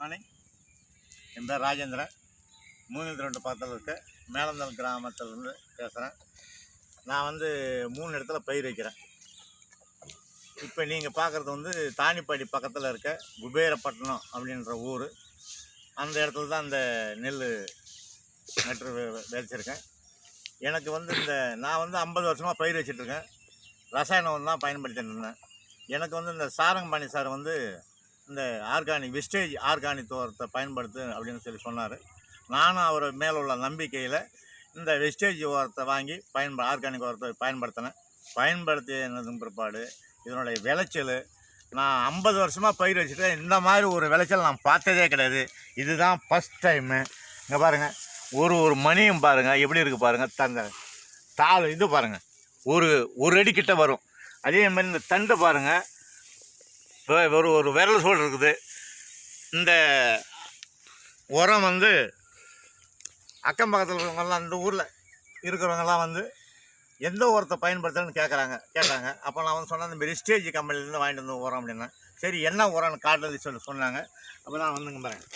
Morning என் பேர் ராஜேந்திரன் மூணு ரெண்டு பக்கத்தில் இருக்க. மேலந்தல் கிராமத்திலேருந்து பேசுகிறேன் நான் வந்து மூணு இடத்துல பயிர் வைக்கிறேன். இப்போ நீங்கள் பார்க்குறது வந்து தானிப்பாடி பக்கத்தில் இருக்க குபேரப்பட்டினம் அப்படின்ற ஊர். அந்த இடத்துல தான் அந்த நெல் நட்டு விதைச்சிருக்கேன். எனக்கு வந்து இந்த நான் வந்து ஐம்பது வருஷமாக பயிர் வச்சிட்ருக்கேன் ரசாயனம் தான் பயன்படுத்திட்டு இருந்தேன். எனக்கு வந்து இந்த சாரங்கபாணி சார் வந்து இந்த ஆர்கானிக் விஸ்டேஜ் ஆர்கானிக் தோரத்தை பயன்படுத்து அப்படின்னு சொல்லி சொன்னார். நானும் அவர் மேலே உள்ள நம்பிக்கையில் இந்த வெஸ்டேஜ் உரத்தை வாங்கி பயன்ப ஆர்கானிக் உரத்தை பயன்படுத்தினேன். பயன்படுத்தினதும் பிற்பாடு இதனுடைய விளைச்சல் நான் ஐம்பது வருஷமாக பயிர் வச்சுட்டேன். இந்த மாதிரி ஒரு விளைச்சல் நான் பார்த்ததே கிடையாது. இதுதான் ஃபஸ்ட் டைமு இங்கே பாருங்கள் ஒரு ஒரு மணியும் பாருங்கள் எப்படி இருக்குது பாருங்கள் தந்த தாள் இது பாருங்கள் ஒரு ஒரு அடி கிட்ட வரும். அதே மாதிரி இந்த தண்டு பாருங்கள் ஒரு ஒரு விரல் சோடு இருக்குது. இந்த உரம் வந்து அக்கம் பக்கத்தில் இருக்கிறவங்கலாம் இந்த ஊரில் இருக்கிறவங்கலாம் வந்து எந்த உரத்தை பயன்படுத்துறேன்னு கேட்குறாங்க கேட்டாங்க. அப்போ நான் வந்து சொன்னேன் இந்த ஸ்டேஜ் கம்பெனிலேருந்து வாங்கிட்டு வந்து உரம் அப்படின்னா சரி என்ன உரம்னு காட்டுறது சொல்லி சொன்னாங்க. அப்போ நான் வந்துங்க பாருங்க.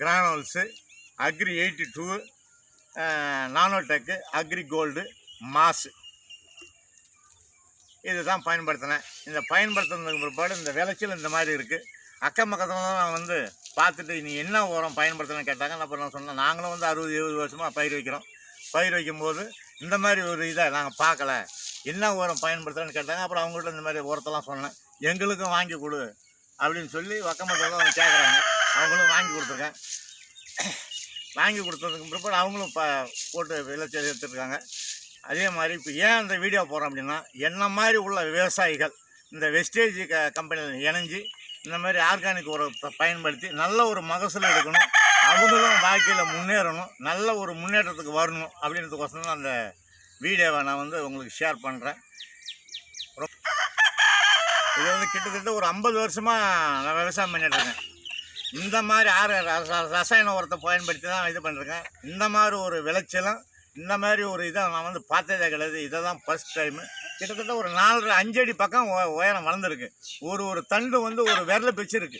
Granules agri eighty two nanotech agri gold இதை இதுதான் பயன்படுத்தினேன். இந்த பயன்படுத்துனதுக்கு பிற்பாடு இந்த விளைச்சல் இந்த மாதிரி இருக்குது அக்கம் பக்கத்தில் நான் வந்து பார்த்துட்டு நீ என்ன உரம் பயன்படுத்தணும்னு கேட்டாங்க. நான் அப்புறம் நான் சொன்னேன் நாங்களும் வந்து அறுபது எழுபது வருஷமாக பயிர் வைக்கிறோம். பயிர் வைக்கும்போது இந்த மாதிரி ஒரு இதை நாங்கள் பார்க்கல. என்ன உரம் பயன்படுத்துகிறேன்னு கேட்டாங்க. அப்புறம் அவங்கள்ட்ட இந்த மாதிரி உரத்தெல்லாம் சொன்னேன். எங்களுக்கும் வாங்கி கொடு அப்படின்னு சொல்லி வக்கமத்தில் அவங்க கேட்குறாங்க அவங்களும் வாங்கி கொடுத்துருக்கேன் வாங்கி கொடுத்ததுக்கு பிற்பாடு அவங்களும் ப போட்டு விளைச்சல் எடுத்துருக்காங்க அதே மாதிரி இப்போ ஏன் அந்த வீடியோ போடுறோம் அப்படின்னா என்ன மாதிரி உள்ள விவசாயிகள் இந்த வெஸ்டேஜ் க கம்பெனியில் இணைஞ்சு இந்த மாதிரி ஆர்கானிக் உரத்தை பயன்படுத்தி நல்ல ஒரு மகசூல் எடுக்கணும் அவங்களும் வாழ்க்கையில் முன்னேறணும் நல்ல ஒரு முன்னேற்றத்துக்கு வரணும் அப்படின்றதுக்கோசரம் தான் அந்த வீடியோவை நான் வந்து உங்களுக்கு ஷேர் பண்ணுறேன் இது வந்து கிட்டத்தட்ட ஒரு ஐம்பது வருஷமாக நான் விவசாயம் பண்ணிட்டுருக்கேன் இந்த மாதிரி ஆறு ரச- ரசாயன உரத்தை பயன்படுத்தி தான் இது பண்ணிருக்கேன் இந்த மாதிரி ஒரு விளைச்சலும் இந்த மாதிரி ஒரு இதை நான் வந்து பார்த்ததே கிடையாது. இதை தான் ஃபஸ்ட் டைமு கிட்டத்தட்ட ஒரு நாலரை அஞ்சடி பக்கம் உயரம் வளர்ந்துருக்கு. ஒரு ஒரு தண்டு வந்து ஒரு விரல பிச்சிருக்கு.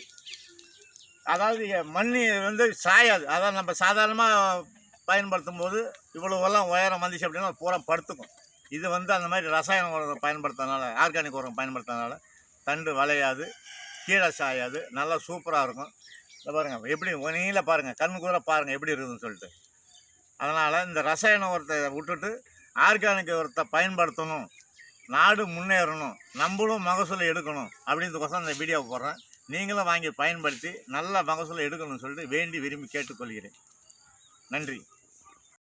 அதாவது எ- மண் வந்து சாயாது. அதாவது நம்ம சாதாரணமாக பயன்படுத்தும் போது இவ்வளோவெல்லாம் உயரம் வந்துச்சு அப்படின்னா அது பூரா படுத்துக்கும். இது வந்து அந்த மாதிரி ரசாயன உரத்தை பயன்படுத்துறதுனால ஆர்கானிக் உரம் பயன்படுத்துறதுனால தண்டு வளையாது கீழே சாயாது நல்லா சூப்பராக இருக்கும். இதை பாருங்கள் எப்படி நீங்களே பாருங்கள் கண்ணு கூட பாருங்கள் எப்படி இருக்குதுன்னு சொல்லிட்டு. அதனால் இந்த ரசாயன உரத்தை விட்டுட்டு ஆர்கானிக் உரத்தை பயன்படுத்தணும். நாடு முன்னேறணும். நம்மளும் மகசூலை எடுக்கணும் அப்படின்றதுக்கோசம் இந்த வீடியோ போடுறேன். நீங்களும் வாங்கி பயன்படுத்தி நல்ல மகசூலை எடுக்கணும்னு சொல்லிட்டு வேண்டி விரும்பி கேட்டுக்கொள்கிறேன். நன்றி.